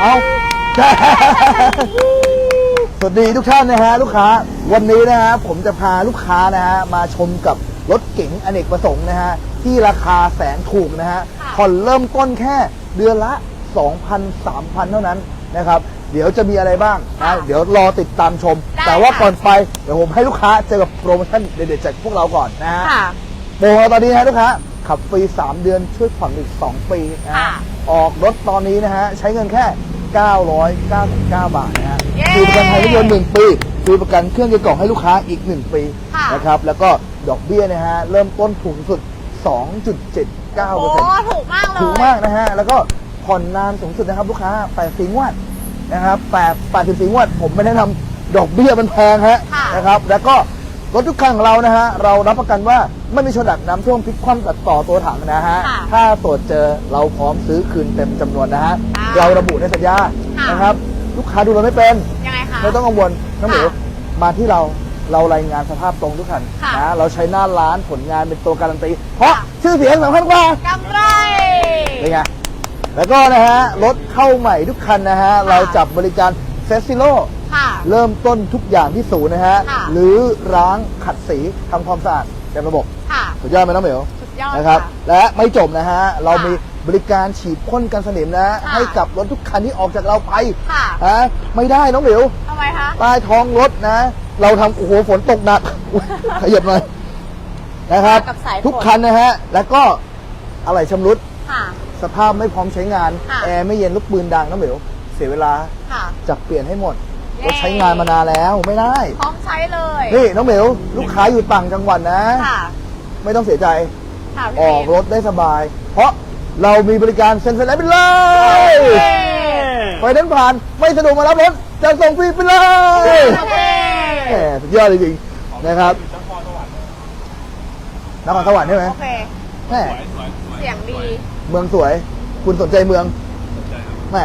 เอาสวัสดีทุกท่านนะฮะลูกค้าวันนี้นะฮะผมจะพาลูกค้านะฮะมาชมกับรถเก๋งอเนกประสงค์นะฮะที่ราคาแสนถูกนะฮะค่ะผ่อนเริ่มต้นแค่เดือนละ 2,000 3,000 เท่านั้นนะครับเดี๋ยวจะมีอะไรบ้างนะเดี๋ยวรอติดตามชมได้แต่ว่าค่ะก่อนไปเดี๋ยวผมให้ลูกค้าเจอกับโปรโมชั่นเด็ดๆจากพวกเราก่อนนะฮะค่ะโปรตอนนี้นะลูกค้าขับฟรี 3 เดือนช่วยผ่อนอีก 2 ปีนะฮะค่ะ ออกรถตอนนี้นะฮะ ใช้เงินแค่ 999 บาทนะฮะเย้ ฟรีประกันภัยรถยนต์1ปีฟรีประกันเครื่องยนต์กล่องให้ลูกค้าอีก 1 ปีค่ะ นะครับ แล้วก็ดอกเบี้ยนะฮะ เริ่มต้นถูกสุด2.79%โอ้ถูกมากเลยถูกมากนะฮะ แล้วก็ผ่อนนานสูงสุดนะครับ ลูกค้า8สีงวดนะครับ8 8สีงวด ผมไม่แนะนำดอกเบี้ยมันแพงฮะค่ะนะครับ แล้วก็ รถทุกคันของเรานะฮะเรารับประกันว่าไม่มีชนดักน้ำท่วมพลิกคว่ำตัดต่อตัวถังนะฮะค่ะถ้าตรวจเจอเราพร้อมซื้อคืนเต็มจำนวนนะฮะค่ะเราระบุในสัญญาค่ะ นะครับ ลูกค้าดูเราไม่เป็น ยังไงคะ ไม่ต้องกังวลน้องหมิวค่ะมาที่เราเรารายงานสภาพตรงทุกคันค่ะนะเราใช้หน้าร้านผลงานเป็นตัวการันตี เพราะค่ะ ชื่อเสียงสำคัญกว่ากำไร เป็นไงแล้วก็นะฮะรถเข้าใหม่ทุกคันนะฮะเราจับบริการเซซิโลค่ะ เริ่มต้นทุกอย่างที่ศูนย์นะฮะ ค่ะ หรือร้างขัดสีทำความสะอาดเต็มระบบ ค่ะ สุดยอดไหมน้องเหมียวสุดยอดนะครับและไม่จบนะฮะ เราค่ะมีบริการฉีดพ่นกันสนิมนะ ค่ะ ให้กับรถทุกคันที่ออกจากเราไปค่ะฮะไม่ได้น้องเหมียว ทำไมคะ ใต้ท้องรถนะ เราทำโอ้โหฝนตกหนัก อุ๊ยขยับหน่อยนะครับ กับสายฝน ทุกคันนะฮะ แล้วก็อะไรชำรุดค่ะ สภาพไม่พร้อมใช้งาน ค่ะ แอร์ไม่เย็นลูกปืนดังน้องเหมียวเสียเวลาค่ะ จับเปลี่ยนให้หมดเย้ รถใช้งานมานานแล้วไม่ได้ พร้อมใช้เลยนี่น้องเหมียวลูกค้าอยู่ต่างจังหวัดนะ ค่ะไม่ต้องเสียใจ ค่ะอพี่อกรถได้สบาย เพราะเรามีบริการเซ็นไฟแนนซ์ไปเลยเย้ไฟแนนซ์ผ่านไม่สะดวกมารับรถจะส่งฟรีไปเลยโอเคแหมสุดยอดจริงๆนะครับนครสวรรค์ใช่ไหมโอเค แหมเสียงดี เมืองสวย คุณสนใจเมืองแหม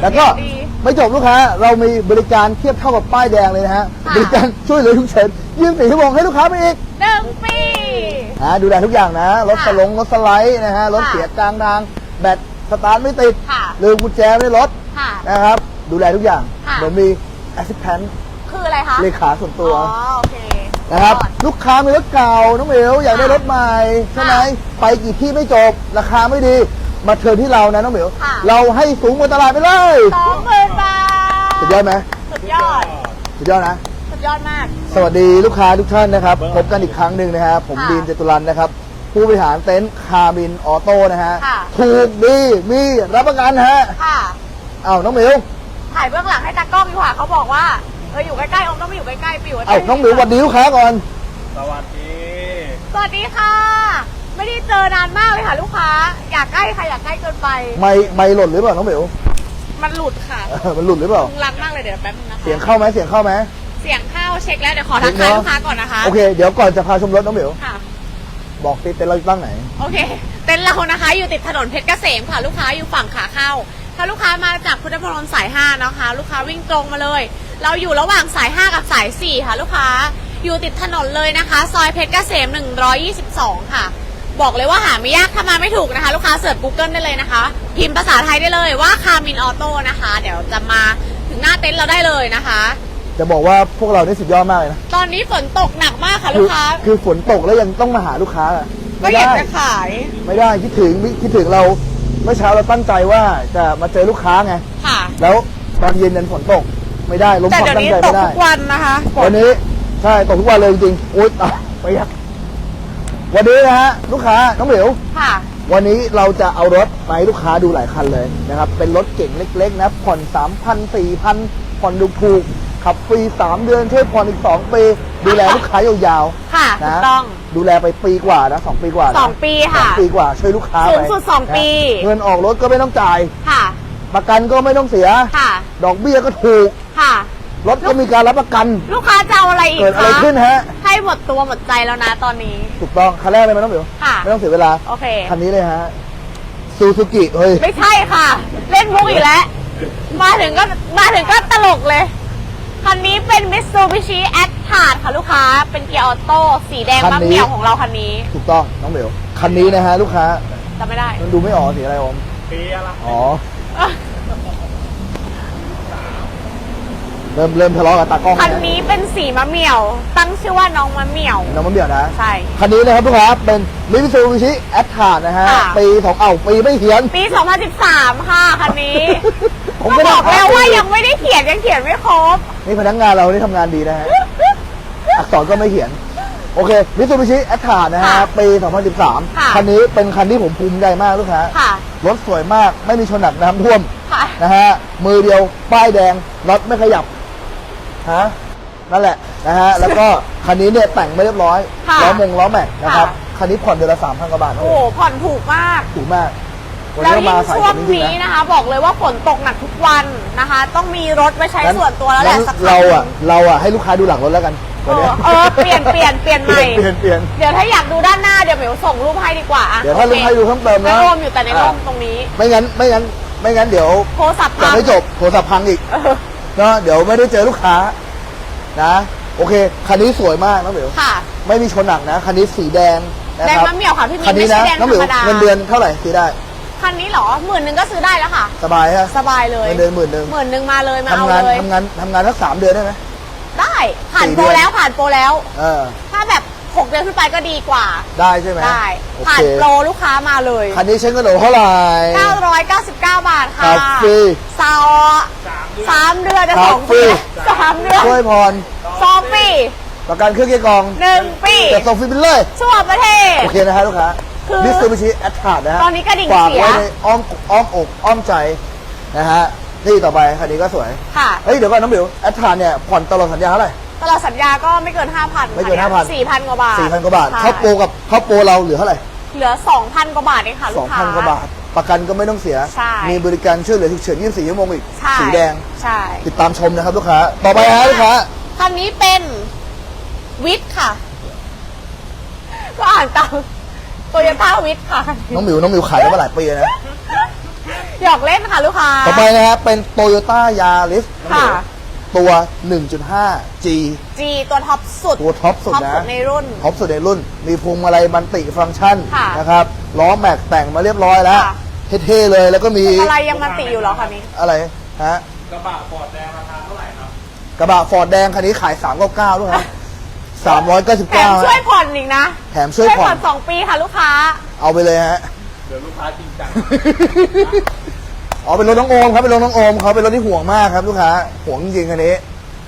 แล้วก็ดี ไม่จบลูกค้า เรามีบริการเทียบเท่ากับป้ายแดงเลยนะฮะ ค่ะ บริการช่วยเหลือทุกเฉินยี่สิบสี่ชั่วโมงให้ลูกค้าไปอีกหนึ่งปี นะดูแลทุกอย่างนะ รถค่ะสลงรถสไลด์นะฮะ รถค่ะเสียกลางทาง แบตสตาร์ทไม่ติดค่ะ ลืมกุญแจไว้ในรถค่ะ นะครับ ดูแลทุกอย่าง ค่ะ เหมือนมี assistant คืออะไรคะเลขาส่วนตัว อ๋อโอเคนะครับ ยอด ลูกค้ามีรถเก่าน้องเหมียวอยากได้รถใหม่ ใช่ไหมไปกี่ที่ไม่จบ ราคาไม่ดี มาเทิร์นที่เรานะน้องเหมียวค่ะ เราให้สูงกว่าตลาดไปเลยสองหมื่นบาท สุดยอดไหมสุดยอด สุดยอดนะ สุดยอดมาก สวัสดีลูกค้าทุกท่านนะครับ พบกันอีกครั้งหนึ่งนะครับผมค่ะบีมจตุรันนะครับ ผู้บริหารเต็นท์คาร์บินออโต้นะฮะ ค่ะ ถูกดีมีรับประกันฮะค่ะ อ้าวน้องหมิวถ่ายเบื้องหลังให้ตากล้องดีกว่าเขาบอกว่าเอออยู่ใกล้ๆอมต้องไปอยู่ใกล้ๆไปอยู่ใกล้ๆอ้าวน้องหมิวสวัสดีลูกค้าก่อน สวัสดี สวัสดีค่ะ ไม่ได้เจอนานมากเลยค่ะ ลูกค้า อยากใกล้ใครอยากใกล้เกินไป ไม่ไม่หล่นหรือเปล่าน้องหมิวมันหลุดค่ะเออมันหลุดหรือเปล่า ลุงรักมากเลยเดี๋ยวแป๊บนึงนะคะ เสียงเข้าไหมเสียงเข้าไหม เสียงเข้าเช็คแล้วเดี๋ยวขอทักทายลูกค้าก่อนนะคะ โอเค เดี๋ยวก่อนจะพาชมรถน้องหมิวค่ะ บอกติดเต็นท์เราอยู่ตั้งไหน โอเค เต็นท์เรานะคะ อยู่ติดถนนเพชรเกษมค่ะ ลูกค้าอยู่ฝั่งขาเข้า ถ้าลูกค้ามาจากพุทธพลสาย 5 นะคะ ลูกค้าวิ่งตรงมาเลย เราอยู่ระหว่างสาย 5 กับสาย 4 ค่ะ ลูกค้า อยู่ติดถนนเลยนะคะ ซอยเพชรเกษม 122 ค่ะ บอกเลยว่าหาไม่ยากถ้ามาไม่ถูกนะคะ ลูกค้าเสิร์ช Google ได้เลยนะคะ พิมพ์ภาษาไทยได้เลยว่าคามินออโต้นะคะ เดี๋ยวจะมาถึงหน้าเต็นท์เราได้เลยนะคะ จะบอกว่าพวกเราได้สุดยอดมากเลยนะตอนนี้ฝนตกหนักมากค่ะคืลูอกค้า คือฝนตกแล้วยังต้องมาหาลูกค้าอะก็ไม่อยากได้จะขายไม่ได้คิดถึงคิดถึงเราเมื่อเช้าเราตั้งใจว่าจะมาเจอลูกค้าไงค่ะ แล้วตอนเย็นนั้นฝนตกไม่ได้ลมแต่ความเดี๋ยวตั้งนี้ใจตไม่กได้ทุกวันนะคะฝวันนนี้ใช่ตกทุกวันเลยจริงๆโอ๊ยตายไปยัก วันนี้นะฮะลูกค้าน้องเหมียวค่ะ วันนี้เราจะเอารถมาให้ลูกค้าดูหลายคันเลยนะครับ เป็นรถเก่งเล็ก ๆ นะผ่อน3,000 4,000ผ่อนถูกๆขับฟรี3เดือนช่วยผ่อนอีก2ปีดูแลลูกค้ายาวค่ะๆถูนะกต้อง ดูแลไปปีกว่านะ2ปีกว่านะสองปีค่ะ สองปีกว่าช่วยลูกค้าสูไปงสุดสองนะปี เงินออกรถก็ไม่ต้องจ่าย ค่ะ ประกันก็ไม่ต้องเสีย ค่ะ ดอกเบี้ยก็ถูกค่ะ รถก็มีการรับประกัน ลูกค้าจะเอาอะไรอีกเกิดอะไรคะ ขึ้นฮะ ให้หมดตัวหมดใจแล้วนะตอนนี้ ถูกต้องคันแรกเลยไหมน้องเหมียวค่ะ ไม่ต้องเสียเวลาโอเค คันนี้เลยฮะซูซูกิเฮ้ยไม่ใช่ค่ะ เล่นมุกอีกแล้ว มาถึงก็มาถึงก็ตลกเลย คันนี้เป็น Mitsubishi a t t a r ค่ะลูกค้า เป็นเกียร์ออโต้สีแดงคันมะนี้เหมี่ยวของเราคันนี้ถูกต้องน้องเหมียวคันนี้นะฮะลูกค้าจำไม่ได้ มันดูไม่ออกสีอะไรอม ปีอะไร อ๋อ เริ่มเริ่มทะเลาะกับตากล้องคันนี้เป็นสีมะเหมี่ยว ตั้งชื่อว่าน้องมะเหมี่ยว น้องมะเบี่ยวนะใช่ คันนี้นะครับลูกค้าเป็นมิตซูบิชิแอตทานะฮะค่ะ ปีสองเอ้าปีไม่เขียน ปี 2013 ค่ะคันนี้ผมก็ไม่ได้ บอกแล้วอ่านว่ายังไม่ได้เขียนยังเขียนไม่ครบ นี่พนักงานเรานี่ทำงานดีนะฮะ อักษรก็ไม่เขียน โอเคมิตซูบิชิแอตทานะฮะค่ะปี2013ค่ะคันนี้เป็นคันที่ผมภูมิใจมากลูกค้าค่ะรถสวยมากไม่มีชนหนักน้ำท่วมค่ะ นะฮะมือเดียวป้ายแดงรถไม่ขยับ ฮะนั่นแหละนะฮะแล้วก็คันนี้เนี่ยแต่งไม่เรียบร้อยค่ะล้อมงล้อแม็กนะครับค่ะ คันนี้ผ่อนเดือนละสามพันกว่าบาทนะโอ้โหผ่อนถูกมาก ถูกมากวันแล้วนี้ยิ่มางสายช่วฝงนจริงๆนี้นะนะคะ บอกเลยว่าฝนตกหนักทุกวันนะคะ ต้องมีรถไว้ใช้ส่วนตัวแล้วแหละงั้นสักคันเราอะเราอะให้ลูกค้าดูหลังรถแล้วกันเอวันอเนี้ยเออเปลี่ยนเปลี่ยนเปลี่ยนใหม่เปลี่ยนเปลี่ยนเดี๋ยวถ้าอยากดูด้านหน้าเดี๋ยวเหมียวส่งรูปให้ดีกว่าอะเดี๋ยวถ้าโอลูกคค้าดูเพิ่มเติมไม่นะรวมอยู่แต่ในร่มตรงนี้ไม่งั้นไม่งั้นไม่งั้นเดี๋ยวโทรศัพท์จะพัง ไม่จบโทรศัพท์พังอีก เออ เนาะเดี๋ยวไม่ได้เจอลูกค้านะ โอเค คันนี้สวยมากน้องเหมียวค่ะ ไม่มีชนหนักนะ คันนี้สีแดงนะแดงครับมะเหมี่ยวค่ะพี่มิ้คันนนี้ไม่ใช่นะแดงน้องเหธรมียวรมดาเงินเดือนเท่าไหร่ซื้อได้ คันนี้เหรอหมื่นหนึ่งก็ซื้อได้แล้วค่ะ สบายฮะสบายเลยเงินเดือนหมื่นหนึ่งหมื่นหนึ่งมาเลยมาเอาทำงานเลย ทำงานทำงานสักสามเดือนได้ไหม ได้ผ่านสี่โปรเดือน แล้วผ่านโปรแล้ว เออ ถ้าแบบ หกเดือนขึ้นไปก็ดีกว่า ได้ใช่ไหมได้โอผ่าเคนโปรลูกค้ามาเลยคันนี้ใช้เงินโหลเท่าไหร่ 999 บาทค่ะครับฟรี ซาวสามเดือนจะครัสบองฟรีปีสามเดือนช่วยพรสองปีประกันเครื่องเกียร์กองหนึ่งปีแต่ส่งฟรีไปเลยทั่วประเทศ โอเคนะฮะลูกค้าคือมิสซูบิชิแอตทาร์นะฮะตอนนี้กระดิ่งฝากเสีย ไว้ในอ้อมอ้อมอกอ้อมใจนะฮะนี่ต่อไปคันนี้ก็สวย ค่ะ เฮ้ย เดี๋ยวก่อนน้องบิวแอตทาร์เนี่ยผ่อนตลอดสัญญาเท่าไหร่ ตลอดสัญญาก็ไม่เกิน 5,000ไม่เกิน5,000สี่พันกว่าบาทสี่พันกว่าบาทใช่เข้าโปรกับเข้าโปรเราเหลือเท่าไหร่เหลือ 2,000 กว่าบาทเองค่ะสลูองกค้าพันกว่าบาท ประกันก็ไม่ต้องเสีย ใช่ มีบริการช่วยเหลือฉุกเฉิน24ชั่วโมงอีก ใช่สีแดง ใช่ ติดตามชมนะครับลูกค้า ต่อไปฮะลูกค้า คันนี้เป็นวิทค่ะ ก็อ่านตามโตโยต้าวิทค่ะคันนี้น้องหมิว น้องหมิวขายได้มาหลายปีแล้วนะ หยอกเล่นค่ะลูกค้า ต่อไปนะฮะเป็นโตโยต้ายาริสน้องหมิวค่ะ ตัว 1.5 G จีตัวท็อปสุดตัวท็อปสุดท็อปนะสุดในรุ่น ท็อปสุดในรุ่น มีพวงมาลัยบันติฟังก์ชันค่ะนะครับ ล้อแม็กแต่งมาเรียบร้อยแล้ว ค่ะ เท่ๆเลยแล้วก็มีอะไรยังมันติอยู่เหรอคันนี้ อะไรฮะ กระบะฟอร์ดแดงราคาเท่าไหร่ครับ กระบะฟอร์ดแดงคันนี้ขาย 399ด้วยครับแถม399ช่วยผ่อนอีกนะแถมช่วยผ่อน สองปีค่ะลูกค้า เอาไปเลยฮะ เดี๋ยวลูกค้าจริงจัง อ๋อเป็นรถน้องโอมครับเป็นรถน้องโอมเขาเป็นรถที่ห่วงมากครับลูกค้าห่วงจริงๆคันนี้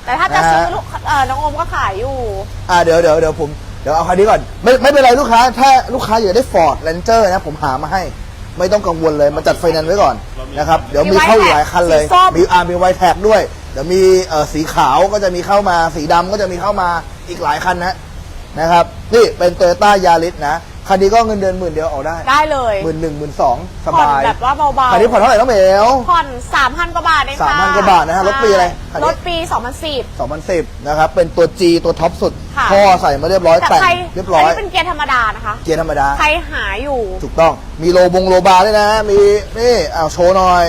แต่ถ้าจะนะฮะซื้อลูกเออน้องโอมก็ขายอยู่ อ่าเดี๋ยวเดี๋ยวเดี๋ยวผมเดี๋ยวเอาคันนี้ก่อนไม่ไม่เป็นไรลูกค้า ถ้าลูกค้าอยากได้ฟอร์ดแลนเจอร์นะผมหามาให้ ไม่ต้องกังวลเลยมาจัดไฟแนนซ์ไว้ก่อนนะครับเดี๋ยวมีเข้าอยู่หลายคันเลยสีส้ม มีอาร์มีไวแท็กด้วย เดี๋ยวมีเอ่อสีขาวก็จะมีเข้ามาสีดำก็จะมีเข้ามาอีกหลายคันนะนะครับ นี่เป็นโตโยต้ายาริสนะคันนี้ก็เงินเดือนหมื่นเดียวออกได้ได้เลยหมื่นหนึ่งหมื่นสองสผ่อนบาย แบบว่าเบาคันนี้ผ่อนเท่าไหร่น้องเหมวๆผ่อน3,000กว่าบาทเองค่ะ3,000กว่าบาทนะฮะรถปีอะไรคันนี้ รถปี 2010 2010 นะครับ เป็นตัว G ตัวท็อปสุดค่ะ ท่อใส่มาเรียบร้อยแต่แต่งใครเรียบร้อย นนี้เป็นเกียร์ธรรมดานะคะ เกียร์ธรรมดา ใครหาอยู่ ถูกต้อง มีโลบงโลบาร์ด้วยนะ มีนี่อ้าวโชว์หน่อย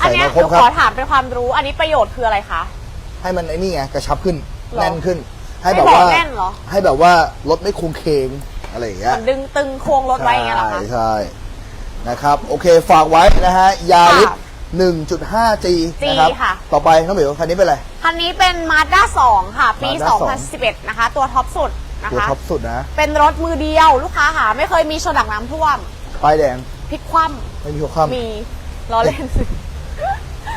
อันเนี้ยใส่มาครบหนูครับ ขอถามเป็นความรู้ อันนี้ประโยชน์คืออะไรคะ ให้มันไอ้นี่ไงกระชับขึ้น หรอ แน่นขึ้น ให้ไม่แบบบอกว่าแน่นเหรอ ให้แบบว่ารถไม่โคงเคงอะไรอย่างเงี้ยมันดึงตึงโครงรถไว้อย่างเงี้ยเหรอคะใช่ใช่นะครับ โอเคฝากไว้นะฮะยาริสค่ะ 1.5G G นะครับค่ะ ต่อไปน้องหมิวคันนี้เป็นอะไร คันนี้เป็น Mazda 2 ค่ะ ปี Mazda 2011 นะคะ ตัวท็อปสุดนะตัวคะ ท็อปสุดนะ เป็นรถมือเดียวลูกค้าค่ะไม่เคยมีชนดักน้ำท่วมป้ายแดงพลิกคว่ไม่มีหัวค่ำำมีล้อเล่นสิ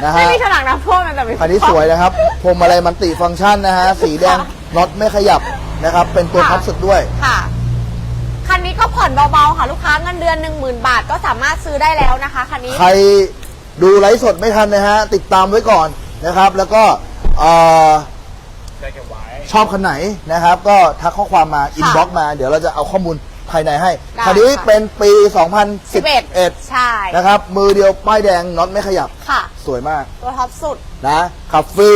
นะฮะ ไม่มีชนดักน้ำท่วมแต่มีคันนี้สวยนะครับพวงมาลัยมันติฟังก์ชันนะฮะ สีแดงค่ะ น็อตไม่ขยับนะครับ เป็นตัวค่ะท็อปสุดด้วย ค่ะ คันนี้ก็ผ่อนเบาๆค่ะ ลูกค้าเงินเดือน 10,000 บาทก็สามารถซื้อได้แล้วนะคะคันนี้ ใครดูไลฟ์สดไม่ทันนะฮะ ติดตามไว้ก่อนนะครับ แล้วก็เอ่อได้เก็บไว้ชอบคันไหนนะครับ ก็ทักข้อความมา อินบ็อกมา เดี๋ยวเราจะเอาข้อมูลภายในให้ได้คันนี้ค่ะเป็นปี11 2011 ใช่ นะครับ มือเดียวป้ายแดงน็อตไม่ขยับ ค่ะ สวยมาก ตัวท็อปสุด นะ ขับฟรี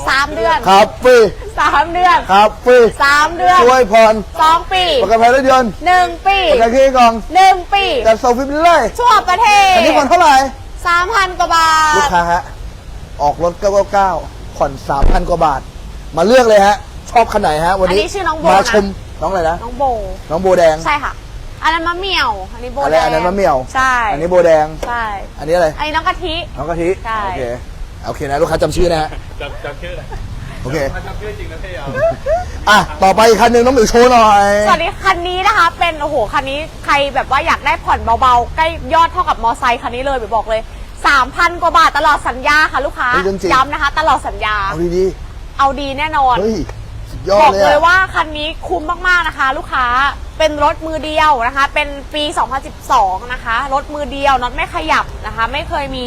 3เดือนขับฟรี3เดือนขับฟรี3เดือนช่วยผ่อน2ปีประกันภัยรถยนต์1ปีประกันเครื่องกอง1ปีจัดส่งฟรีไปเลยทั่วประเทศอันนี้ผ่อนเท่าไหร่3,000กว่าบาลูกทค้าฮะ ออกรถ 999 ผ่อน 3,000 กว่าบาท มาเลือกเลยฮะ ชอบคันไหนฮะ วันนี้ อันนี้ชื่อน้องโบมานะชม น้องอะไรนะ น้องโบ น้องโบแดงใช่ค่ะ อันนั้นมะเหมี่ยว อันนี้โบอะไรแดงอันนั้นมะเหมี่ยว ใช่ อันนี้โบแดง ใช่ อันนี้อะไร อันนี้น้องกะทิ น้องกะทิ ใช่ โอเค โอเคนะลูกค้าจำชื่อนะฮะ จำจำชื่อโอเคถ้าจำชื่อจริงนะพี่เอาอะ ต่อไปอีกคันหนึ่งน้องหมิวโชว์หน่อย สวัสดีคันนี้นะคะเป็นโอ้โหคันนี้ใครแบบว่าอยากได้ผ่อนเบาๆ ใกล้ยอดเท่ากับมอไซค์คันนี้เลยไปบอกเลย 3,000 กว่าบาทตลอดสัญญาค่ะลูกค้าเฮ้ยเรื่องจริงย้ำนะคะ ตลอดสัญญาเอาดีเอาดีแน่นอน ๆ เฮ้ย สุดยอบอกดเลยเลยอะว่าคันนี้คุ้มมากๆนะคะ ลูกค้าเป็นรถมือเดียวนะคะ เป็นปี 2012 นะคะ รถมือเดียวน็อตไม่ขยับนะคะ ไม่เคยมี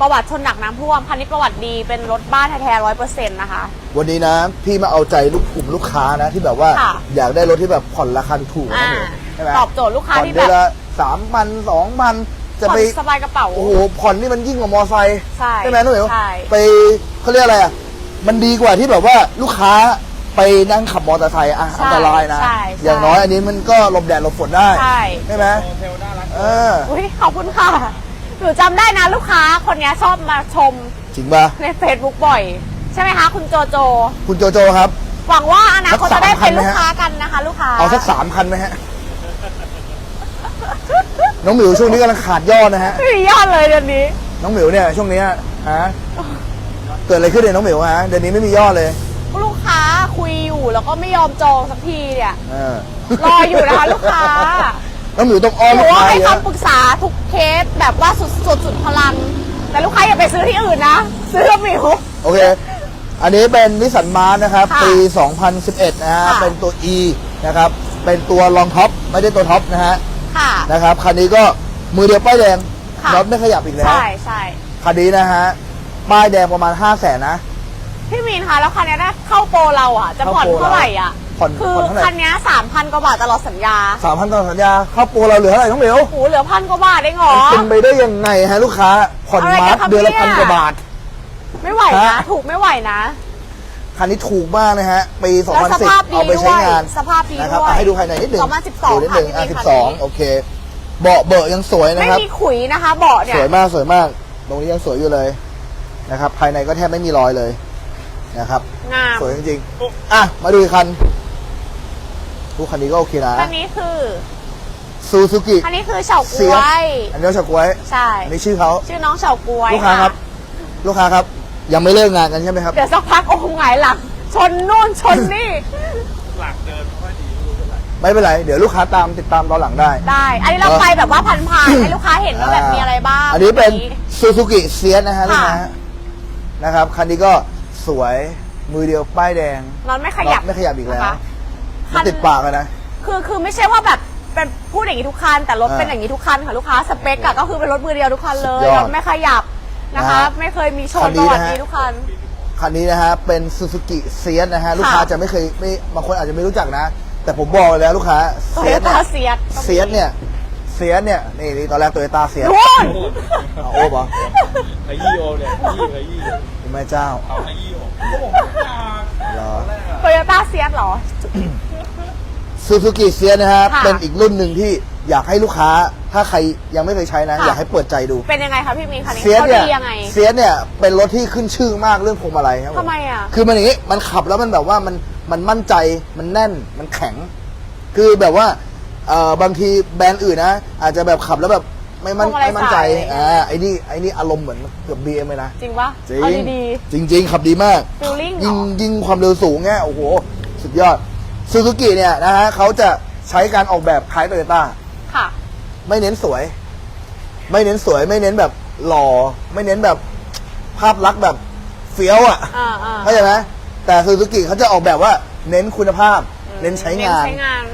ประวัติชนหนักน้ำท่วมคันนี้ประวัติดีเป็นรถบ้านแท้ๆร้อยเปอร์เซ็นต์นะคะ วันนี้นะ พี่มาเอาใจลูกกลุ่มลูกค้านะที่แบบว่าค่ะอยากได้รถที่แบบผ่อนราคาถูกๆนะอ่าหมิวใช่ไหมตอบโจทย์ลูกค้าผ่อนที่เดือนแบบละสามพันสองพันจะผ่อนไป สบายกระเป๋า โอ้โห ผ่อนนี่มันยิ่งกว่ามอไซค์ใช่ไหมน้องหมิวใช่ ไปเขาเรียกอะไรอะ มันดีกว่าที่แบบว่าลูกค้าไปนั่งขับมอเตอร์ไซค์อะใช่อันตรายนะ ใช่อย่างใช่น้อยอันนี้มันก็หลบแดดหลบฝนได้ ใช่ใช่ไหมโฮเทลน่ารักเออ อุ้ยขอบคุณค่ะ หนูจำได้นะลูกค้าคนนี้ชอบมาชมจริงป่ะใน Facebook บ่อย ใช่ไหมคะ คุณโจโจ คุณโจโจครับ หวังว่าอนาคตสักจะได้สามพัเป็นนไหมลูกฮะค้ากันนะคะ ลูกค้าเอาสักสามพันไหมฮะ น้องหมิวช่วงนี้กำลังขาดยอดนะฮะ ไม่มียอดเลยเดือนนี้ น้องหมิวเนี่ยช่วงนี้ฮะเกิดอะไรขึ้นเนี่ยน้องหมิวฮะเดือนนี้ไม่มียอดเลย ลูกค้าคุยอยู่แล้วก็ไม่ยอมจองสักทีเนี่ยเออรออยู่นะคะ ลูกค้า น้องหมิวต้องอ้อนหนูลูกว่าค้าให้เยอะคำปรึกษาทุกเคสแบบว่าสุดสุดสุดพลัง แต่ลูกค้าอย่าไปซื้อที่อื่นนะ ซื้อกับหมิว โอเค อันนี้เป็นนิสสันมาร์นะครับ ค่ะปี 2011 นะฮะ ค่ะ เป็นตัว E นะครับ เป็นตัวรองท็อป ไม่ได้ตัวท็อปนะฮะ ค่ะ นะครับ คันนี้ก็มือเดียวป้ายแดงค่ะ รถไม่ขยับอีกแล้ว ใช่ใช่คันนี้นะฮะ ป้ายแดงประมาณ 5 0 0แสนนะ พี่มีนคะแล้วคันนี้ถ้าเข้าโปรเราอะ จะผ่อนเข้าโปรเท่าไหร่อะ ผ่อนคือผ่อนเท่าไหร่คันนี้สามพันกว่าบาทตลอดสัญญาสามพันต่อสัญญาเข้าโปรเราเหลือเท่าไหร่น้องหมิวโอ้โหเหลือพันกว่าบาทเองเหรอมันเป็นไปได้ยังไงฮะลูกค้าผ่อนอะไรมากัร์นทครับเดือนละเนี่พัยนกว่าบาท ไม่ไหวนะ ฮะ ถูกไม่ไหวนะ คันนี้ถูกมากนะฮะปีแล้วสภาพ2010ดีเอาไปใช้งานด้วยสภาพดีนะครับด้วยอะให้ดูภายในนิดหนึ่ง2012ดูนิดหนึ่งค่ะอะพี่มีนคันนี้ 12โอเค เบาะเบอะยังสวยนะไม่ครับ มีขุยนะคะเบาะเนี่สยวยมากสวยมาก ตรงนี้ยังสวยอยู่เลยนะครับ ภายในก็แทบไม่มีรอยเลยนะครับ งามสวยจริงๆอะมาดูอีกคัน ดูคันนี้ก็โอเคนะคันนี้คือ ซูซูกิคันนี้คือเฉาก๊เสียวย อันนี้เฉาก๊วย ใช่ อันนี้ชื่อเขาชื่อน้องเฉาก๊วย ลูกค้าครับ ลูกค้าครับ ยังไม่เลิกงานกันใช่ไหมครับ เดี๋ยวสักพักโอ้โหหงายหลัง ชนนู่นชนนี่ หลักเดินไม่ค่อยดีไม่รู้เป็นไรไม่เป็นไร เดี๋ยวลูกค้าตามติดตามตอนหลังได้ ได้ อันนี้เราเออไปแบบว่าผ่านๆให้ลูกค้าเห็นว่าแบบมีอะไรบ้าง อันนี้เป็นซูซูกิเซียสนะฮะค่ะลูกค้านะครับ คันนี้ก็สวยมือเดียวป้ายแดง นอนไม่ขยับ ไม่ขยับอีกแล้วนะ คะมัน ติดปากเลยนะ คือคือไม่ใช่ว่าแบบเป็นพูดอย่างนี้ทุกคัน แต่รถอ่าเป็นอย่างนี้ทุกคันค่ะลูกค้าสเปคอะก็คือเป็นรถมือเดียวทุกคันเลยสุดยอดรถไม่ขยับนะคะ นะฮะไม่เคยมีชคันนปนี้ระวัตินะฮะ นี้ทุกคัน คันนี้นะฮะเป็นซูซูกิเซียสนะฮะ ลูกค้าจะไม่เคยไม่บางคนอาจจะไม่รู้จักนะ แต่ผมบอกเลยแล้วลูกค้าโตเซีโยยสเนี่ต้ายเซียสเซียสเนี่ยเซียสเนี่ยนี่นี่ตอนแรกโตโยต้าเซียสนู่นเอาโอ้ปะไอ้ยี่โอเนี่ยไอ้ยี่ไอ้ยี่คุณแม่เจ้าเอาไอ้ยี่โอก็ผมไม่อยากเหรอตอนแรกอะโตโยต้าเซียสเหรอ ซูซูกิเซียสนะฮะค่ะเป็นอีกรุ่นหนึ่งที่อยากให้ลูกค้า ถ้าใครยังไม่เคยใช้นะ ค่ะ อยากให้เปิดใจดูเป็นยังไงคะพี่มีนคันนี้เซียสเขาเนี่ยดียังไงเซียสเนี่ยเป็นรถที่ขึ้นชื่อมากเรื่องพวงมาลัยครับผทำไมอะ คือมันอย่างนี้มันขับแล้วมันแบบว่ามันมันมั่นใจมันแน่นมันแข็ง คือแบบว่าเอ่อบางทีแบรนด์อื่นนะ อาจจะแบบขับแล้วแบบไม่มั่นพวงมาลัยไม่มั่นใจสายอ่าไอ้นี่ไอ้นี่อารมณ์เหมือนเกือบบีเอ็มเลยนะ จริงปะจริงเอาดี จริงจริง ๆ ขับดีมากๆฟิลลิ่งเหรยิงอยิงความเร็วสูงเนี่ยโอ้โห สุดยอด ซูซูกิเนี่ยนะฮะเขาจะใช้การออกแบบคล้ายโตโยต้าค่ะ ไม่เน้นสวย ไม่เน้นสวย ไม่เน้นแบบหล่อ ไม่เน้นแบบภาพลักษณ์แบบเฟี้ยวอะอ่าอ่าเข้าใจไหมแต่ซูซูกิเขาจะออกแบบว่าเน้นคุณภาพ เน้นใช้งานเน้นใช้งาน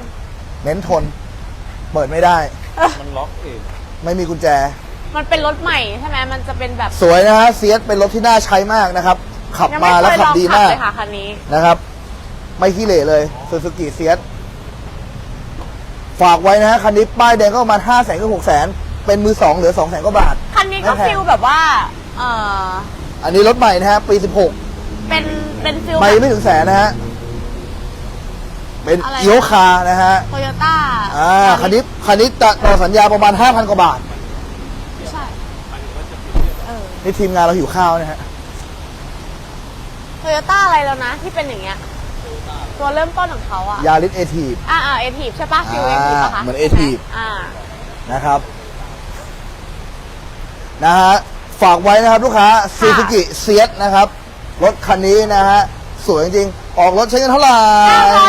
เน้นทน เปิดไม่ได้ มันล็อกเองไม่มีกุญแจ มันเป็นรถใหม่ใช่ไหมมันจะเป็นแบบสวยนะฮะเซียสเป็นรถที่น่าใช้มากนะครับ ขับยังมาไม่แล้วเคยขัลบองดีขับมากเลยค่ะคันนี้ นะครับ ไม่ขี้เหร่เลยซูซูกิเซียสฝากไว้นะฮะคันนี้ป้ายแดงก็ประมาณห้าแสนก็หกแสนเป็นมือสองเหลือสองแสนกว่าบาท คันนี้ก็ไม่แพงฟิลแบบว่า เอออันนี้รถใหม่นะฮะปีสิบหกเป็นเป็นฟิลไม่ไม่ถึงแสนนะฮะเป็นอะไรอีโอคาร์นะฮะโตโยต้าอ่าคันนี้คันนี้ต่อต่อสัญญาประมาณห้าพันกว่าบาทใช่เออนี่ทีมงานเราหิวข้าวนะฮะโตโยต้าอะไรแล้วนะที่เป็นอย่างเงี้ย ตัวเริ่มต้นของเขาอะยาริสเอทีฟอ่าอ่าเอทีฟใช่ปะฟิลเออ่าทีฟปะคะเหมือนใช่ไ Ative อ่า นะครับ นะฮะ ฝากไว้นะครับลูกค้าซูซูกิเซียนะครับ รถคันนี้นะฮะ สวยจริงๆ ออกรถใช้เงินเท่าไหร่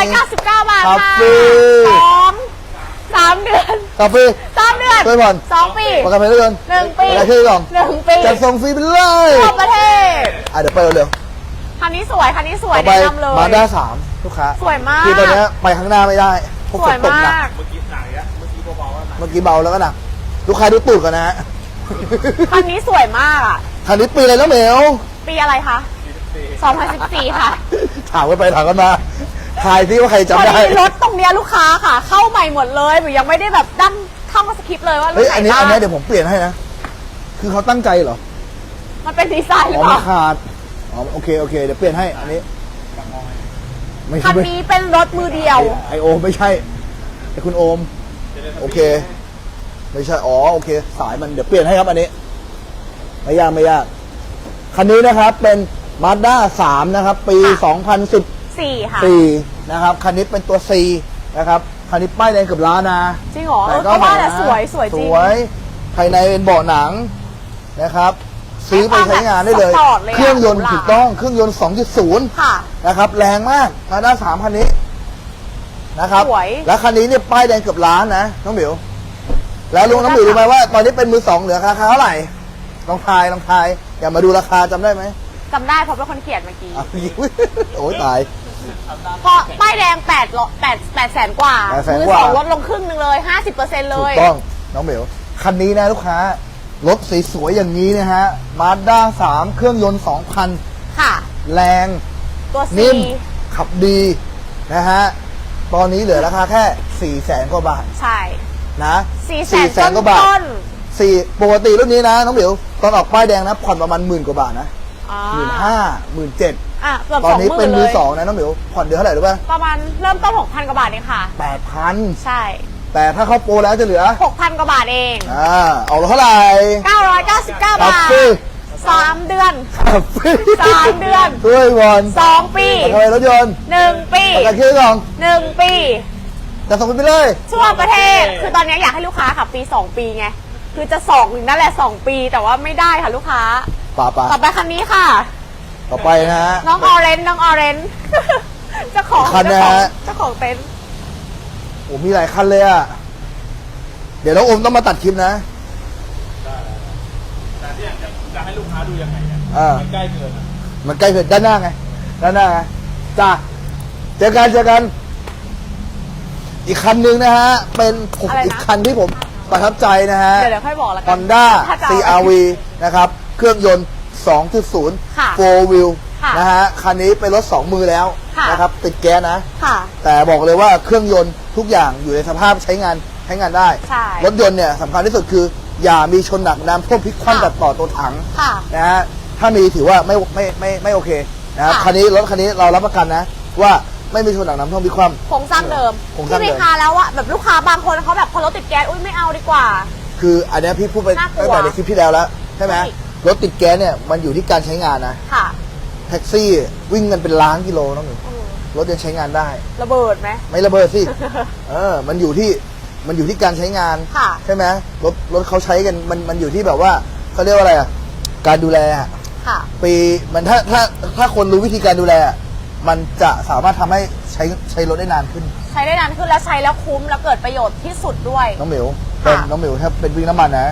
999 บาทครับค่ะฟรี สองสามเดือนกาแฟสามเดือนช่วยผ่อนสองปีประกันภัยรถยนต์หนึ่งปีประกันเครื่องกล่องหนึ่งปีจัดส่งฟรีไปเลยทั่วประเทศ อะเดี๋ยวไปเร็วคันนี้สวยคันนี้สๆวยต่อไปแนะนำเลย มาด้าสาม ลูกค้าสวยมาก คือตอนเนี้ยไปข้างหน้าไม่ได้เพราะสฝวยนตกหนักมากเมื่อกี้หนักอะเมื่อกี้เบาๆว่าหนักเมื่อกี้เบาแล้วก็หนักลูกค้าดูตูดก่อนนะฮะคันนี้สวยมากอะคันนี้ปีอะไรแล้วเหมวปีอะไรคะ2014 ค่ะถามกันไปถามกันมาทายซิว่าใครตอนจำได้นี้รถตรงเนี้ยลูกค้าค่ะ เข้าใหม่หมดเลยหนูยังไม่ได้แบบดั้งเข้าสคริปต์เลยว่ารุ่เฮ้ยนไหนอันนี้บ้าอันงนี้เดี๋ยวผมเปลี่ยนให้นะคือเขาตั้งใจเหรอมันเป็นดีไซน์หรืออ๋อเปมาล่าขาดอ๋อโอเคโอเคเดี๋ยวเปลี่ยนให้อันนี้ ไม่คัใช่นนี้เป็นรถมือเดียว ไอโอมไม่ใช่ไอคุณโอม โอเค ไม่ใช่ อ๋อ โอเค สายมันเดี๋ยวเปลี่ยนให้ครับอันนี้ ไม่ยากไม่ยาก คันนี้นะครับเป็นมาด้า3นะครับ ปี ค่ะ2014 4ค่ะนะครับ คันนี้เป็นตัว C นะครับ คันนี้ป้ายแดงเกือบล้านนะ จริงเหรอเอแต่อก็ว่าแต่นะสวยสวยจสริงวย ภายในเป็นเบาะหนังนะครับ ซื้อไปใช้งานได้เลย สปอร์ตเลยอะเครื่องยนต์หรูหราถูกต้องเครื่องยนต์2.0ค่ะนะครับ แรงมากมาด้าสามคันนี้นะครับสวย แล้วคันนี้เนี่ยป้ายแดงเกือบล้านนะน้องหมิว แล้วลุงน้องหมิวรู้ไหมว่า ตอนนี้เป็นมือสองเหลือราคาเท่าไหร่ลองทายลองทาย อย่ามาดูราคาจำได้ไหมจำได้เพราะเป็นคนเขียนเมื่อกี้อะโอ้ยตาย เพราะป้ายแดง8ล้อ8 8แสนกว่า800,000มือกว่า สองลดลงครึ่งหนึ่งเลย 50%เลถูกย ต้องน้องเหมียวคันนี้นะลูกค้า รถสีสวยอย่างนี้นะฮะมาด้าสามเครื่องยนต์2,000ค่ะแรง ตัว C นิ่ม ขับดีนะฮะ ตอนนี้เหลือราคาแค่4แสนกว่าบาทใช่นะ4แสนแสนกว่าบาทต้นสี่ปกติรุ่นนี้นะ น้องเหมียวตอนออกป้ายแดงนะผ่อนประมาณหมื่นกว่าบาทนะๆอ่าหมื่นห้าหมื่นเจ็ดอะเกือบตอสนองนี้หมื่เป็นนเลมือยสองนะน้องเหมียวผ่อนเดือนเท่าไหร่รู้ป่ะประมาณเริ่มต้น6,000กว่าบาทเองค่ะ แปดพันใช่ แต่ถ้าเข้าโปรแล้วจะเหลือ 6,000 กว่าบาทเอง อ่าออกรถเท่าไหร่999ครับาบทพี่สามเดือนครับสามเดือนด้วยบอล2ปีประกันรถยนต์1ปีประกันเครื่องกล่อง1ปี จะส่งไปเลยทั่วประเทศ คือตอนนี้อยากให้ลูกค้าขับปี2ปีไง คือจะ2ถึงนั่นแหละ2ปีแต่ว่าไม่ได้ค่ะลูกค้าป่าป่าต่อไปคันนี้ค่ะ ต่อไปนะฮะ น้องออเรนน้องออเรนเจ้าของคันเจ้านะของฮะเจ้าของเต็นท์ โอ้มีหลายคันเลยอะ เดี๋ยวน้องโอมต้องมาตัดคลิปนะแต่ที่อยากจะจะให้ลูกค้าดูยังไงเนี่ยอ่ามั นใกล้เกินอะมันใกล้เกินด้านหน้าไง ด้านหน้าไงจ้าเจอกันเจอกัน อีกคันหนึ่งนะฮะ เป็นผมอีกคันที่ผมประทับใจนะฮะ เดี๋ยวเดี๋ยวค่อยบอกแล้วกั Honda ถ้าจะเอา CRV นะครับ เครื่องยนต์ 2.0 ค่ะ 4 wheel ค่ะนะฮะคันนี้เป็นรถ2มือแล้วค่ะ นะครับติดแก๊สนะ ค่ะ แต่บอกเลยว่าเครื่องยนต์ทุกอย่างอยู่ในสภาพใช้งานใช้งานได้ ใช่รถยนต์เนี่ยสำคัญที่สุดคือ อย่ามีชนหนักน้ำท่วมพลิกคว่ำค่ะ ตัดต่อตัวถังค่ะ นะฮะถ้ามีถือว่าไม่ไม่ไม่ไม่โอเคนะครับค่ะ คันนี้รถคันนี้เรารับประกันนะ ว่าไม่มีชนหนักน้ำท่วมพลิกคว่โครงสร้างเดิมโครงสร้างที่เดิมีมคาแล้วอะแบบลูกค้าบางคนเขาแบบพอรถติดแก๊สอุ้ยไม่เอาดีกว่าำคืออันเนี้ยพี่พูดไปน่ากลัวตั้งแต่ในคลิปที่แล้วแล้วใช่ไหมใช่ รถติดแก๊สเนี่ยมันอยู่ที่การใช้งานนะ ค่ะ แท็กซี่วิ่งกันเป็นล้านกิโลน้องหนูอืมรถยังใช้งานได้ ระเบิดไหม ไม่ระเบิดสิ เออ มันอยู่ที่ มันอยู่ที่การใช้งาน ค่ะ ใช่ไหมรถ รถเขาใช้กัน มัน มันอยู่ที่แบบว่าเขาเรียกว่าอะไรอะ การดูแลอะค่ะ ปี มันถ้า ถ้า ถ้าคนรู้วิธีการดูแลอะมันจะสามารถทำให้ใช้ ใช้รถได้นานขึ้น ใช้ได้นานขึ้นแล้วใช้แล้วคุ้มแล้วเกิดประโยชน์ที่สุดด้วย น้องหมิวเป็นค่ะ น้องหมิวถ้าเป็นวิ่งน้ำมันนะ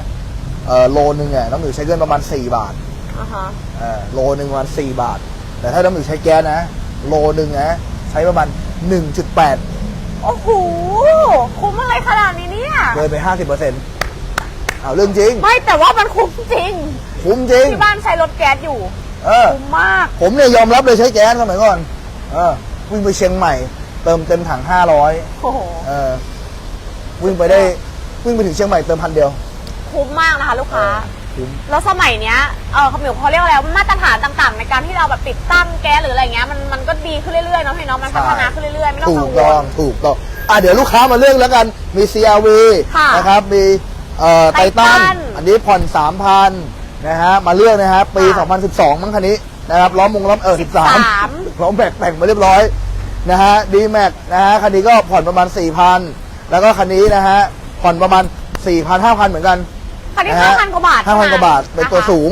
เออโลนึงเนี่ยน้องหมิวใช้เงินประมาณ 4 บาท อ่าฮะเออโลนึงประมาณ4บาท แต่ถ้าน้องหมิวใช้แก๊สนะ โลนึงนะ ใช้ประมาณ 1.8 โอ้โหคุ้มอะไรขนาดนี้เนี่ย เลยไป 50%เอาเรื่องจริง ไม่แต่ว่ามันคุ้มจริง คุ้มจริง ที่บ้านใช้รถแก๊สอยู่ เออ คุ้มมาก ผมเนี่ยยอมรับเลยใช้แก๊สสมัยก่อน เออ วิ่งไปเชียงใหม่ เติมเต็มถังห้าร้อยโอ้โห เออ วิ่งไปได้ วิ่งไปถึงเชียงใหม่เติมพันเดียว คุ้มมากนะคะ ลูกค้า คุ้ม แล้วสมัยเนี้ยเออเขาหมิวเขาเรียกว่าอะไรมาตรฐานต่างๆ ในการที่เราแบบติดตั้งแก๊สหรืออะไรเงี้ยมันมันก็ดีขึ้นเรื่อยๆเนาะพี่เน้องมันพัฒนาขึ้นเรื่อยๆไม่ต้องถูกักงวต้องล ถูกต้องอะเดี๋ยวลูกค้ามาเลือกแล้วกันมี CRV ค่ะนะครับมีเอ่อไททัน Titan อันนี้ผ่อน 3,000 นะฮะ มาเลือกนะฮะ ปี ค่ะ2012 มั้งคันนี้นะครับล้อมงล้อมเออ13 13ล้อมแบกแต่งมาเรียบร้อย นะฮะ d m a x นะฮะ คันนี้ก็ผ่อนประมาณ 4,000 แล้วก็คันนี้นะฮะ ผ่อนประมาณ 4,000 5,000 เหมือนกัน คันนี้นะห้าฮะพันกว่าบาท5,000กว่าบาท เป็นตัวนะคะสูง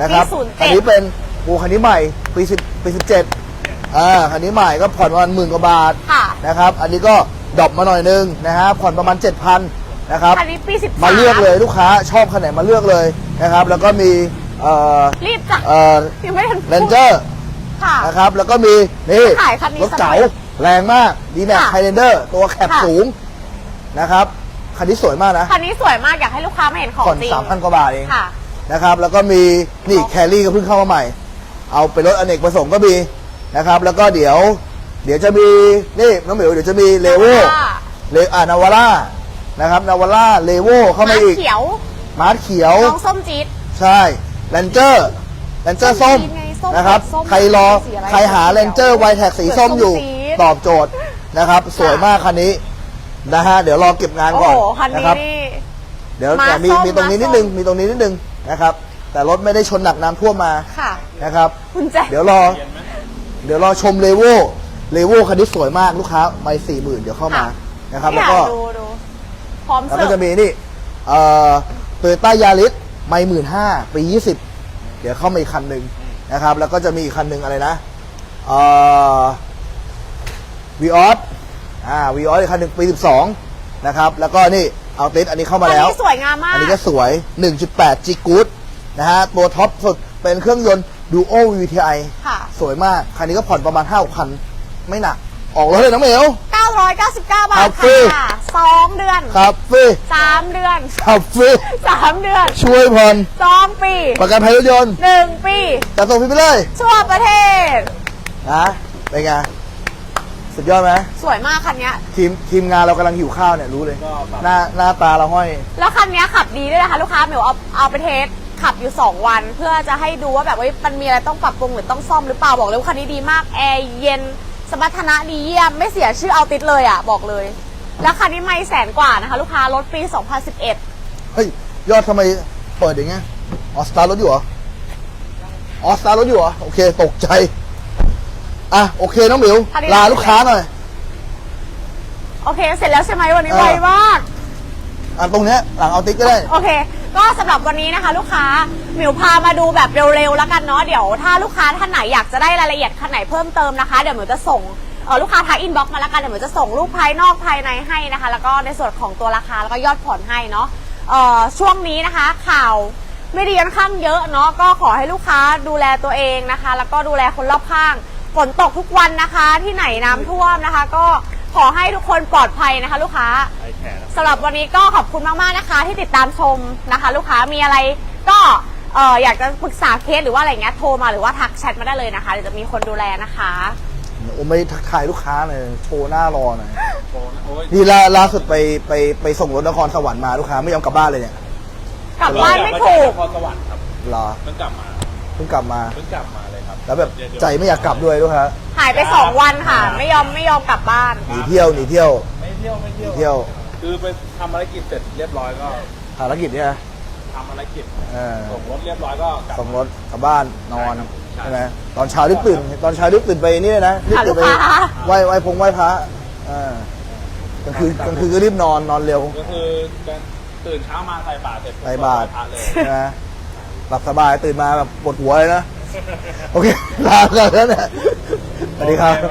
นะครับปี07คันนี้เป็นโอ้คันนี้ใหม่ปีสิบปีสิบเจ็ดอ่า คันนี้ใหม่ก็ผ่อนประมาณหมื่นกว่าบาทค่ะนะครับ อันนี้ก็ดรอปมาหน่อยนึงนะฮะ ผ่อนประมาณ7,000นะครับ คันนี้ปีสิบมาเลือกเลยลูกค้าชอบคันไหนมาเลือกเลยนะครับ แล้วก็มีเอ่อรีบจ้ะเอ่อยังไม่ทันพูดเรนเจอร์ค่ะนะครับ แล้วก็มีนี่ขายคันนี้รถเก๋าสักหน่อยแรงมากดีแม็กค่ะไฮเรนเดอร์ตัวแคปค่ะสูงนะครับ คันนี้สวยมากนะคันนี้สวยมากอยากให้ลูกค้ามาเห็นของผ่อนจริง สามพันกว่าบาทเองค่ะ นะครับ แล้วก็มีนี่แครี่ก็เพิ่งเข้ามาใหม่ เอาเป็นรถอเนกประสงค์ก็มีนะครับ แล้วก็เดี๋ยว เดี๋ยวจะมีนี่น้องเหมียวเดี๋ยวจะมีเลโวเลอ่านาวาร่านะครับนาวาร่าเลโวเข้ามาอีกเขียวมาร์ทเขียวน้องส้มจี๊ดใช่แรนเจอร์แรนเจอร์ส้มส้มจี๊ดไงส้มนะครับส้มใครรอสีอะไรใครหาแรนเจอร์ไวแท็กสีส้มอยู่ส้มจี๊ดตอบโจทย์นะครับ สวยมากคันนี้ นะฮะเดี๋ยวรอเก็บงานโอ้ก่อนโหคันนะนี้ครับ นี่ เดี๋ยวมาแต่มีส้มมีตรงนี้มานิดส้มนึงมีตรงนี้นิดนึงนะครับ แต่รถไม่ได้ชนหนักน้ำท่วมมาค่ะ นะครับ คุณแจเดี๋ยวรอ เดี๋ยวรอชมเลโวเลโวคันนี้สวยมากลูกค้าไปสี่หมื่นเดี๋ยวเข้ามานะครับ แล้วก็ดูดูพร้อมแล้วเสิก็ร์ฟ จะมีนี่เอ่อโตโยต้ายาริสไม่หมื่นห้าปียี่สิบเดี๋ยวเข้ามาอีกคันหนึ่งนะครับ แล้วก็จะมีอีกคันหนึ่งอะไรนะเอ่อวีออส อ่าวีออสอีกคันหนึ่งปีสิบสองนะครับ แล้วก็นี่เอาติสอันนี้เข้ามาคันแล้วนี้สวยงามมาก อันนี้ก็สวย 1.8 G Good นะฮะ ตัวท็อปสุดเป็นเครื่องยนต์ Duo VTI ค่ะ สวยมาก คันนี้ก็ผ่อนประมาณ5พันไม่หนัก ออกรถเลยน้องเหมียว 999 บาครัทบพี่ค่ะสองเดือนครับฟรีสามเดือนครับฟรีสามเดือนช่วยผ่อนสองปีประกันภัยรถยนต์หนึ่งปี จัดส่งฟรีไปเลย ทั่วประเทศนะเป็นไง สุดยอดไหมสวยมากคันเนี้ย ทีมทีมงานเรากำลังหิวข้าวเนี่ยรู้เลย ก็แบบ หน้าหน้าตาเราห้อย แล้วคันเนี้ยขับดีด้วยนะคะ ลูกค้าเหมียวเอาเอาไปเทสขับอยู่ 2 วัน เพื่อจะให้ดูว่าแบบว่ามันมีอะไรต้องปรับปรุงหรือต้องซ่อมหรือเปล่าบอกเลยว่าคันนี้ดีมากแอร์เย็น สมรรถนะดีเยี่ยมไม่เสียชื่อเอาติดเลยอะบอกเลย แล้วคันนี้ไม่แสนกว่านะคะ ลูกค้ารถปี 2011 เฮ้ย ยอดทำไมเปิดอย่างเงี้ยออสตาร์รถอยู่เหรอออสตาร์รถอยู่เหรอ โอเค ตกใจ อะโอเคน้องหมิวคันนี้ ลาลูกค้าหน่อย โอเค เสร็จแล้วใช่ไหมวันนี้เออ ไวมาก อะตรงเนี้ยหลังเอาติ๊กก็ได้ โอเค ก็สำหรับวันนี้นะคะ ลูกค้าหมิวพามาดูแบบเร็วๆแล้วกันเนาะเดี๋ยวถ้าลูกค้าท่านไหนอยากจะได้รายละเอียดคันไหนเพิ่มเติมนะคะ เดี๋ยวหมิวจะส่งเออลูกค้าทักอินบ็อกซ์มาแล้วกันเดี๋ยวหมิวจะส่งรูปภายนอกภายในให้นะคะ แล้วก็ในส่วนของตัวราคาแล้วก็ยอดผ่อนให้เนาะเอ่อช่วงนี้นะคะ ข่าวไม่ดีค่อนข้างเยอะเนาะก็ขอให้ลูกค้าดูแลตัวเองนะคะ แล้วก็ดูแลคนรอบข้าง ฝนตกทุกวันนะคะ ที่ไหนน้ำท่วมนะคะ ก็ขอให้ทุกคนปลอดภัยนะคะ ลูกค้าไอแคร์สำหรับวันนี้ก็ขอบคุณมากๆนะคะ ที่ติดตามชมนะคะ ลูกค้ามีอะไรก็เอออยากจะปรึกษาเคสหรือว่าอะไรเงี้ยโทรมาหรือว่าทักแชทมาได้เลยนะคะเดี๋ยวจะมีคนดูแลนะคะ โอ้ไม่ทักทายลูกค้าหน่อยโชว์หน้ารอหน่อยโอ้โอ้ยนี่ล่าล่าสุดไปไปไปส่งรถนครสวรรค์มาลูกค้าไม่ยอมกลับบ้านเลยเนี่ยกลับบ้านไม่ถูก พรสวรรค์ครับรอเพิ่งกลับมาเพิ่งกลับมา เพิ่งกลับมาเลยครับแล้วแบบเดี๋ยวใจไม่อยากกลับด้วยลูกค้าหายไป2วันค่ะ ไม่ยอมไม่ยอมกลับบ้าน หนีเที่ยวหนีเที่ยวไม่เที่ยวไม่หเที่นียวเที่ยวคือไปทำภารกิจเสร็จเรียบร้อยก็ภารกิจเนี่ยนะทำภารกิจเออส่งรถเรียบร้อยก็กลับส่งรถกลับบ้านนอนใช่ใช่ไหมตอนเช้ารีบตื่น ตอนเช้ารีบตื่นไปนี่เลยนะรีบตื่นไปหาลูกค้าไหว้ไหว้พงไหว้พระอ่ากลางคืนกลางคืนก็รีบนอนนอนเร็วก็คือตื่นเช้ามาใส่บาตรเสร็จใส่บาตรพระเลยใช่ไหลับสบายตื่นมาแบบปวดหัวเลยนะ โอเค ลากันแล้วนะสวัสดีครับ ครับ